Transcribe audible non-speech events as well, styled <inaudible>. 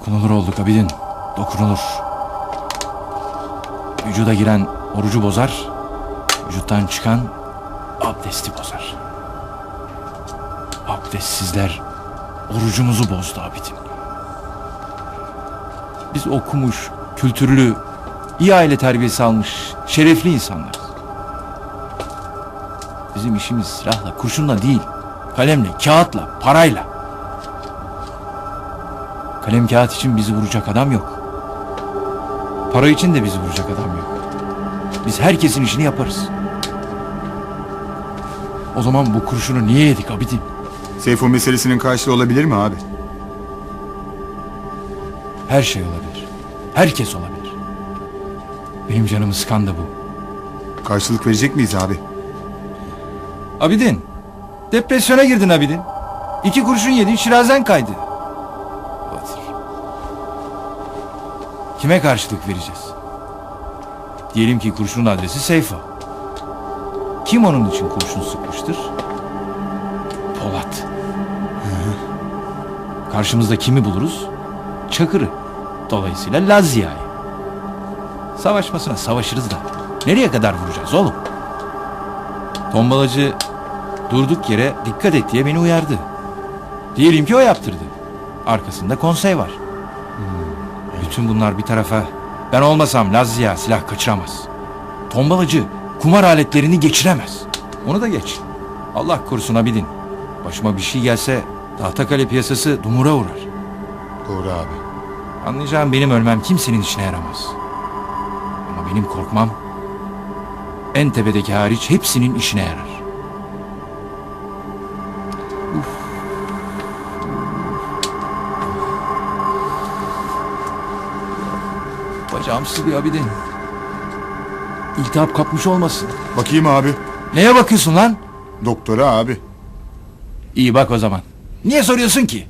Dokunulur olduk abidin. Dokunulur. Vücuda giren orucu bozar. Vücuttan çıkan abdesti bozar. Abdestsizler orucumuzu bozdu abidin. Biz okumuş, kültürlü, iyi aile terbiyesi almış, şerefli insanlarız. Bizim işimiz silahla, kurşunla değil, kalemle, kağıtla, parayla. Kalem kağıt için bizi vuracak adam yok. Para için de bizi vuracak adam yok. Biz herkesin işini yaparız. O zaman bu kurşunu niye yedik abidin? Seyfo meselesinin karşılığı olabilir mi abi? Her şey olabilir. Herkes olabilir. Benim canımı sıkan da bu. Karşılık verecek miyiz abi? Abidin. Depresyona girdin Abidin. İki kurşun yedin şirazen kaydı. Kime karşılık vereceğiz? Diyelim ki kurşunun adresi Seyfo. Kim onun için kurşun sıkmıştır? Polat. <laughs> Karşımızda kimi buluruz? Çakır'ı. Dolayısıyla Lazia'yı. Savaşmasına savaşırız da. Nereye kadar vuracağız oğlum? Tombalacı durduk yere dikkat et diye beni uyardı. Diyelim ki o yaptırdı. Arkasında konsey var. Bütün bunlar bir tarafa. Ben olmasam Lazia silah kaçıramaz. Tombalacı kumar aletlerini geçiremez. Onu da geç. Allah korusun abidin. Başıma bir şey gelse Tahtakale piyasası dumura uğrar. Doğru abi. Anlayacağım benim ölmem kimsenin işine yaramaz. Ama benim korkmam en tepedeki hariç hepsinin işine yarar. Uf. Bacağım sıkıyor abidin. İltihap kapmış olmasın. Bakayım abi. Neye bakıyorsun lan? Doktora abi. İyi bak o zaman. Niye soruyorsun ki?